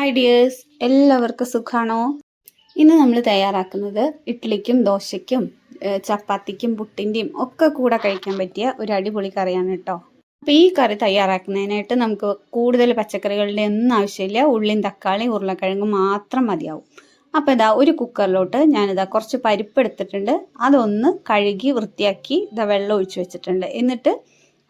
Hi dears എല്ലാവർക്കും സുഖാണോ? ഇന്ന് നമ്മൾ തയ്യാറാക്കുന്നത് ഇഡ്ഡലിക്കും ദോശയ്ക്കും ചപ്പാത്തിക്കും പുട്ടിന്റെയും ഒക്കെ കൂടെ കഴിക്കാൻ പറ്റിയ ഒരു അടിപൊളി കറിയാണ് കേട്ടോ അപ്പോൾ ഈ കറി തയ്യാറാക്കുന്നതിനായിട്ട് നമുക്ക് കൂടുതൽ പച്ചക്കറികളുടെ ഒന്നും ആവശ്യമില്ല. ഉള്ളിയും തക്കാളി ഉരുളക്കിഴങ്ങ് മാത്രം മതിയാവും. അപ്പോൾ ഇതാ ഒരു കുക്കറിലോട്ട് ഞാനിതാ കുറച്ച് പരിപ്പ് എടുത്തിട്ടുണ്ട്. അതൊന്ന് കഴുകി വൃത്തിയാക്കി ഇതാ വെള്ളം ഒഴിച്ചു വെച്ചിട്ടുണ്ട്. എന്നിട്ട്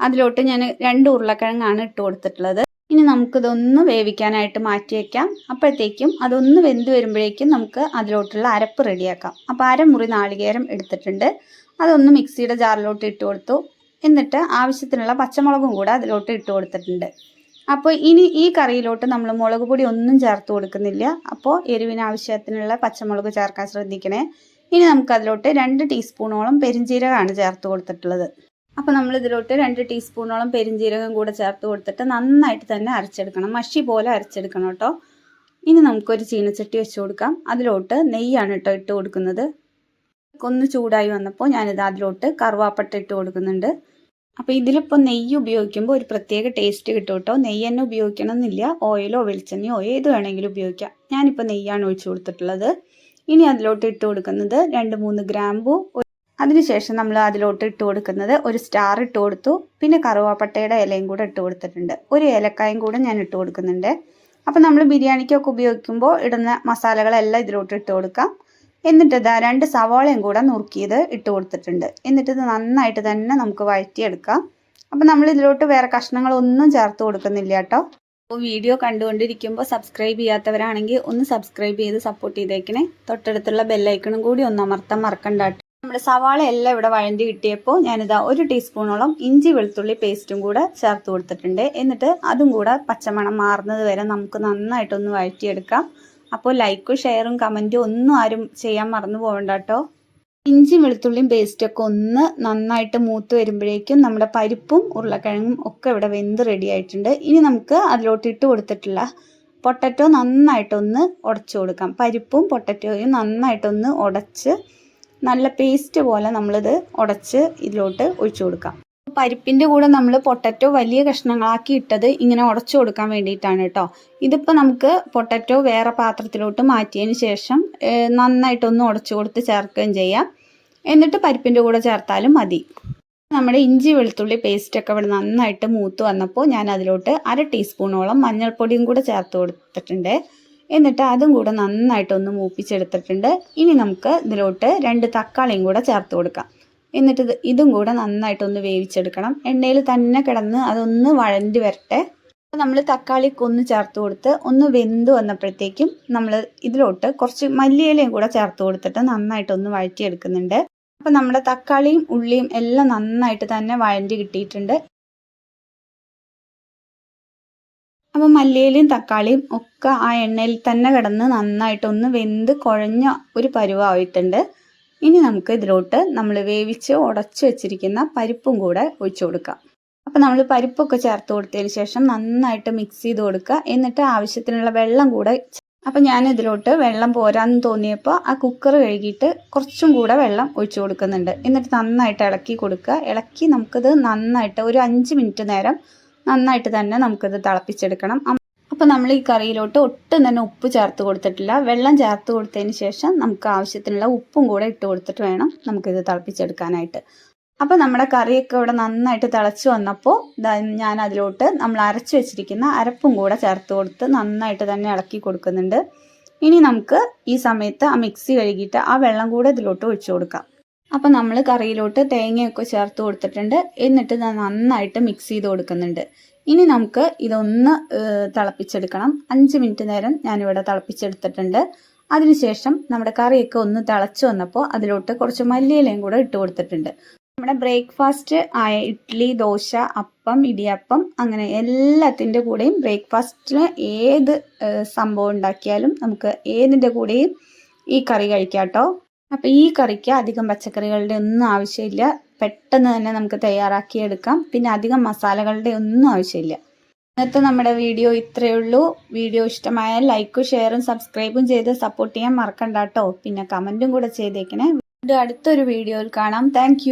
അതിലോട്ട് ഞാൻ രണ്ട് ഉരുളക്കിഴങ്ങാണ് ഇട്ട് കൊടുത്തിട്ടുള്ളത്. ഇനി നമുക്കിതൊന്ന് വേവിക്കാനായിട്ട് മാറ്റി വയ്ക്കാം അപ്പോഴത്തേക്കും അതൊന്ന് വെന്ത് വരുമ്പോഴേക്കും നമുക്ക് അതിലോട്ടുള്ള അരപ്പ് റെഡിയാക്കാം. അപ്പോൾ അരമുറി നാളികേരം എടുത്തിട്ടുണ്ട്. അതൊന്ന് മിക്സിയുടെ ജാറിലോട്ട് ഇട്ട് കൊടുത്തു. എന്നിട്ട് ആവശ്യത്തിനുള്ള പച്ചമുളകും കൂടെ അതിലോട്ട് ഇട്ട് കൊടുത്തിട്ടുണ്ട്. അപ്പോൾ ഇനി ഈ കറിയിലോട്ട് നമ്മൾ മുളക് പൊടി ഒന്നും ചേർത്ത് കൊടുക്കുന്നില്ല. അപ്പോൾ എരിവിനാവശ്യത്തിനുള്ള പച്ചമുളക് ചേർക്കാൻ ശ്രദ്ധിക്കണേ. ഇനി നമുക്കതിലോട്ട് രണ്ട് ടീസ്പൂണോളം പെരിഞ്ജീരകമാണ് ചേർത്ത് കൊടുത്തിട്ടുള്ളത്. അപ്പോൾ നമ്മൾ ഇതിലോട്ട് രണ്ട് ടീസ്പൂണോളം പെരിഞ്ജീരകം കൂടെ ചേർത്ത് കൊടുത്തിട്ട് നന്നായിട്ട് തന്നെ അരച്ചെടുക്കണം. മഷി പോലെ അരച്ചെടുക്കണം കേട്ടോ. ഇനി നമുക്കൊരു ചീനച്ചട്ടി വെച്ച് കൊടുക്കാം. അതിലോട്ട് നെയ്യാണ് കേട്ടോ ഇട്ട് കൊടുക്കുന്നത്. ഒന്ന് ചൂടായി വന്നപ്പോൾ ഞാനിത് അതിലോട്ട് കറുവാപ്പട്ട ഇട്ട് കൊടുക്കുന്നുണ്ട്. അപ്പോൾ ഇതിലിപ്പോൾ നെയ്യ് ഉപയോഗിക്കുമ്പോൾ ഒരു പ്രത്യേക ടേസ്റ്റ് കിട്ടും കേട്ടോ. നെയ്യ് തന്നെ ഉപയോഗിക്കണം എന്നില്ല ഓയിലോ വെളിച്ചെണ്ണയോ ഏത് വേണമെങ്കിലും ഉപയോഗിക്കാം. ഞാനിപ്പോൾ നെയ്യാണ് ഒഴിച്ചു കൊടുത്തിട്ടുള്ളത്. ഇനി അതിലോട്ട് ഇട്ട് കൊടുക്കുന്നത് രണ്ട് മൂന്ന് ഗ്രാമ്പു അതിനുശേഷം നമ്മൾ അതിലോട്ട് ഇട്ട് കൊടുക്കുന്നത് ഒരു സ്റ്റാർ ഇട്ട് കൊടുത്തു. പിന്നെ കറുവാപ്പട്ടയുടെ ഇലയും കൂടെ ഇട്ട് കൊടുത്തിട്ടുണ്ട്. ഒരു ഏലക്കായും കൂടെ ഞാൻ ഇട്ട് കൊടുക്കുന്നുണ്ട്. അപ്പോൾ നമ്മൾ ബിരിയാണിക്കൊക്കെ ഉപയോഗിക്കുമ്പോൾ ഇടുന്ന മസാലകളെല്ലാം ഇതിലോട്ട് ഇട്ട് കൊടുക്കാം. എന്നിട്ട് ഇതാ രണ്ട് സവാളയും കൂടെ നുറുക്കിയത് ഇട്ട് കൊടുത്തിട്ടുണ്ട്. എന്നിട്ട് ഇത് നന്നായിട്ട് തന്നെ നമുക്ക് വഴറ്റിയെടുക്കാം. അപ്പം നമ്മൾ ഇതിലോട്ട് വേറെ കഷ്ണങ്ങളൊന്നും ചേർത്ത് കൊടുക്കുന്നില്ല കേട്ടോ. അപ്പോൾ വീഡിയോ കണ്ടുകൊണ്ടിരിക്കുമ്പോൾ സബ്സ്ക്രൈബ് ചെയ്യാത്തവരാണെങ്കിൽ ഒന്ന് സബ്സ്ക്രൈബ് ചെയ്ത് സപ്പോർട്ട് ചെയ്തേക്കണേ. തൊട്ടടുത്തുള്ള ബെല്ലൈക്കണും കൂടി ഒന്ന് അമർത്താൻ മറക്കണ്ട നമ്മുടെ സവാള എല്ലാം ഇവിടെ വഴണ്ടി കിട്ടിയപ്പോൾ ഞാനിതാ ഒരു ടീസ്പൂണോളം ഇഞ്ചി വെളുത്തുള്ളി പേസ്റ്റും കൂടെ ചേർത്ത് കൊടുത്തിട്ടുണ്ട്. എന്നിട്ട് അതും കൂടെ പച്ചമണം മാറുന്നത് വരെ നമുക്ക് നന്നായിട്ടൊന്ന് വഴറ്റിയെടുക്കാം. അപ്പോൾ ലൈക്കും ഷെയറും കമന്റും ഒന്നും ആരും ചെയ്യാൻ മറന്നു പോകണ്ട കേട്ടോ ഇഞ്ചി വെളുത്തുള്ളിയും പേസ്റ്റൊക്കെ ഒന്ന് നന്നായിട്ട് മൂത്ത് വരുമ്പോഴേക്കും നമ്മുടെ പരിപ്പും ഉരുളക്കിഴങ്ങും ഒക്കെ ഇവിടെ വെന്ത് റെഡി ആയിട്ടുണ്ട്. ഇനി നമുക്ക് അതിലോട്ട് ഇട്ട് കൊടുത്തിട്ടുള്ള പൊട്ടറ്റോ നന്നായിട്ടൊന്ന് ഉടച്ചു കൊടുക്കാം. പരിപ്പും പൊട്ടറ്റോയും നന്നായിട്ടൊന്ന് ഉടച്ച് നല്ല പേസ്റ്റ് പോലെ നമ്മളിത് ഉടച്ച് ഇതിലോട്ട് ഒഴിച്ചു കൊടുക്കാം. പരിപ്പിന്റെ കൂടെ നമ്മൾ പൊട്ടറ്റോ വലിയ കഷ്ണങ്ങളാക്കി ഇട്ടത് ഇങ്ങനെ ഉടച്ചു കൊടുക്കാൻ വേണ്ടിയിട്ടാണ് കേട്ടോ. ഇതിപ്പോൾ നമുക്ക് പൊട്ടറ്റോ വേറെ പാത്രത്തിലോട്ട് മാറ്റിയതിന് ശേഷം നന്നായിട്ടൊന്ന് ഉടച്ചു കൊടുത്ത് ചേർക്കുകയും ചെയ്യാം. എന്നിട്ട് പരിപ്പിന്റെ കൂടെ ചേർത്താലും മതി. നമ്മുടെ ഇഞ്ചി വെളുത്തുള്ളി പേസ്റ്റൊക്കെ ഇവിടെ നന്നായിട്ട് മൂത്ത് വന്നപ്പോൾ ഞാൻ അതിലോട്ട് അര ടീസ്പൂണോളം മഞ്ഞൾപ്പൊടിയും കൂടെ ചേർത്ത് കൊടുത്തിട്ടുണ്ട്. എന്നിട്ട് അതും കൂടെ നന്നായിട്ടൊന്ന് മൂപ്പിച്ചെടുത്തിട്ടുണ്ട്. ഇനി നമുക്ക് ഇതിലോട്ട് രണ്ട് തക്കാളിയും കൂടെ ചേർത്ത് കൊടുക്കാം. എന്നിട്ട് ഇത് ഇതും കൂടെ നന്നായിട്ടൊന്ന് വേവിച്ചെടുക്കണം. എണ്ണയിൽ തന്നെ കിടന്ന് അതൊന്ന് വഴണ്ടി വരട്ടെ. നമ്മൾ തക്കാളി ഒന്ന് ചേർത്ത് കൊടുത്ത് ഒന്ന് വെന്ത് വന്നപ്പോഴത്തേക്കും നമ്മൾ ഇതിലോട്ട് കുറച്ച് മല്ലിയിലയും കൂടെ ചേർത്ത് കൊടുത്തിട്ട് നന്നായിട്ടൊന്ന് വഴറ്റിയെടുക്കുന്നുണ്ട്. അപ്പം നമ്മുടെ തക്കാളിയും ഉള്ളിയും എല്ലാം നന്നായിട്ട് തന്നെ വഴണ്ടി കിട്ടിയിട്ടുണ്ട്. അപ്പം മല്ലിയിലയും തക്കാളിയും ഒക്കെ ആ എണ്ണയിൽ തന്നെ കിടന്ന് നന്നായിട്ടൊന്ന് വെന്ത് കുഴഞ്ഞ ഒരു പരുവായിട്ടുണ്ട്. ഇനി നമുക്ക് ഇതിലോട്ട് നമ്മൾ വേവിച്ച് ഉടച്ചു വെച്ചിരിക്കുന്ന പരിപ്പും കൂടെ ഒഴിച്ചു കൊടുക്കാം. അപ്പോൾ നമ്മൾ പരിപ്പൊക്കെ ചേർത്ത് കൊടുത്തതിന് ശേഷം നന്നായിട്ട് മിക്സ് ചെയ്ത് കൊടുക്കുക. എന്നിട്ട് ആവശ്യത്തിനുള്ള വെള്ളം കൂടെ അപ്പോൾ ഞാൻ ഇതിലോട്ട് വെള്ളം പോരാന്ന് തോന്നിയപ്പോൾ ആ കുക്കർ കഴുകിയിട്ട് കുറച്ചും കൂടെ വെള്ളം ഒഴിച്ചു കൊടുക്കുന്നുണ്ട്. എന്നിട്ട് നന്നായിട്ട് ഇളക്കി കൊടുക്കുക. ഇളക്കി നമുക്കിത് നന്നായിട്ട് ഒരു അഞ്ച് മിനിറ്റ് നേരം നന്നായിട്ട് തന്നെ നമുക്കിത് തിളപ്പിച്ചെടുക്കണം. അപ്പോൾ നമ്മൾ ഈ കറിയിലോട്ട് ഒട്ടും തന്നെ ഉപ്പ് ചേർത്ത് കൊടുത്തിട്ടില്ല. വെള്ളം ചേർത്ത് കൊടുത്തതിന് ശേഷം നമുക്ക് ആവശ്യത്തിനുള്ള ഉപ്പും കൂടെ ഇട്ട് കൊടുത്തിട്ട് വേണം നമുക്കിത് തിളപ്പിച്ചെടുക്കാനായിട്ട്. അപ്പോൾ നമ്മുടെ കറിയൊക്കെ ഇവിടെ നന്നായിട്ട് തിളച്ച് വന്നപ്പോൾ ഞാൻ അതിലോട്ട് നമ്മൾ അരച്ച് വെച്ചിരിക്കുന്ന അരപ്പും കൂടെ ചേർത്ത് കൊടുത്ത് നന്നായിട്ട് തന്നെ ഇളക്കി കൊടുക്കുന്നുണ്ട്. ഇനി നമുക്ക് ഈ സമയത്ത് ആ മിക്സി കഴുകിയിട്ട് ആ വെള്ളം കൂടെ ഇതിലോട്ട് ഒഴിച്ചു കൊടുക്കാം. അപ്പോൾ നമ്മൾ കറിയിലോട്ട് തേങ്ങയൊക്കെ ചേർത്ത് കൊടുത്തിട്ടുണ്ട്. എന്നിട്ട് നന്നായിട്ട് മിക്സ് ചെയ്ത് കൊടുക്കുന്നുണ്ട്. ഇനി നമുക്ക് ഇതൊന്ന് തിളപ്പിച്ചെടുക്കണം. അഞ്ച് മിനിറ്റ് നേരം ഞാനിവിടെ തിളപ്പിച്ചെടുത്തിട്ടുണ്ട്. അതിനുശേഷം നമ്മുടെ കറിയൊക്കെ ഒന്ന് തിളച്ച് വന്നപ്പോൾ അതിലോട്ട് കുറച്ച് മല്ലിയിലയും കൂടെ ഇട്ട് കൊടുത്തിട്ടുണ്ട്. നമ്മുടെ ബ്രേക്ക്ഫാസ്റ്റ് ആയ ഇഡ്ഡലി ദോശ അപ്പം ഇടിയപ്പം അങ്ങനെ എല്ലാത്തിന്റെ കൂടെയും ബ്രേക്ക്ഫാസ്റ്റിന് ഏത് സംഭവം ഉണ്ടാക്കിയാലും നമുക്ക് ഏതിന്റെ കൂടെയും ഈ കറി കഴിക്കാം കേട്ടോ. അപ്പോൾ ഈ കറിക്ക് അധികം പച്ചക്കറികളുടെ ഒന്നും ആവശ്യമില്ല. പെട്ടെന്ന് തന്നെ നമുക്ക് തയ്യാറാക്കിയെടുക്കാം. പിന്നെ അധികം മസാലകളുടെ ഒന്നും ആവശ്യമില്ല. ഇന്നത്തെ നമ്മുടെ വീഡിയോ ഇത്രയേ ഉള്ളൂ. വീഡിയോ ഇഷ്ടമായ ലൈക്കും ഷെയറും സബ്സ്ക്രൈബും ചെയ്ത് സപ്പോർട്ട് ചെയ്യാൻ മറക്കണ്ട കേട്ടോ. പിന്നെ കമന്റും കൂടെ ചെയ്തേക്കണേ. വീണ്ടും അടുത്തൊരു വീഡിയോയിൽ കാണാം. താങ്ക്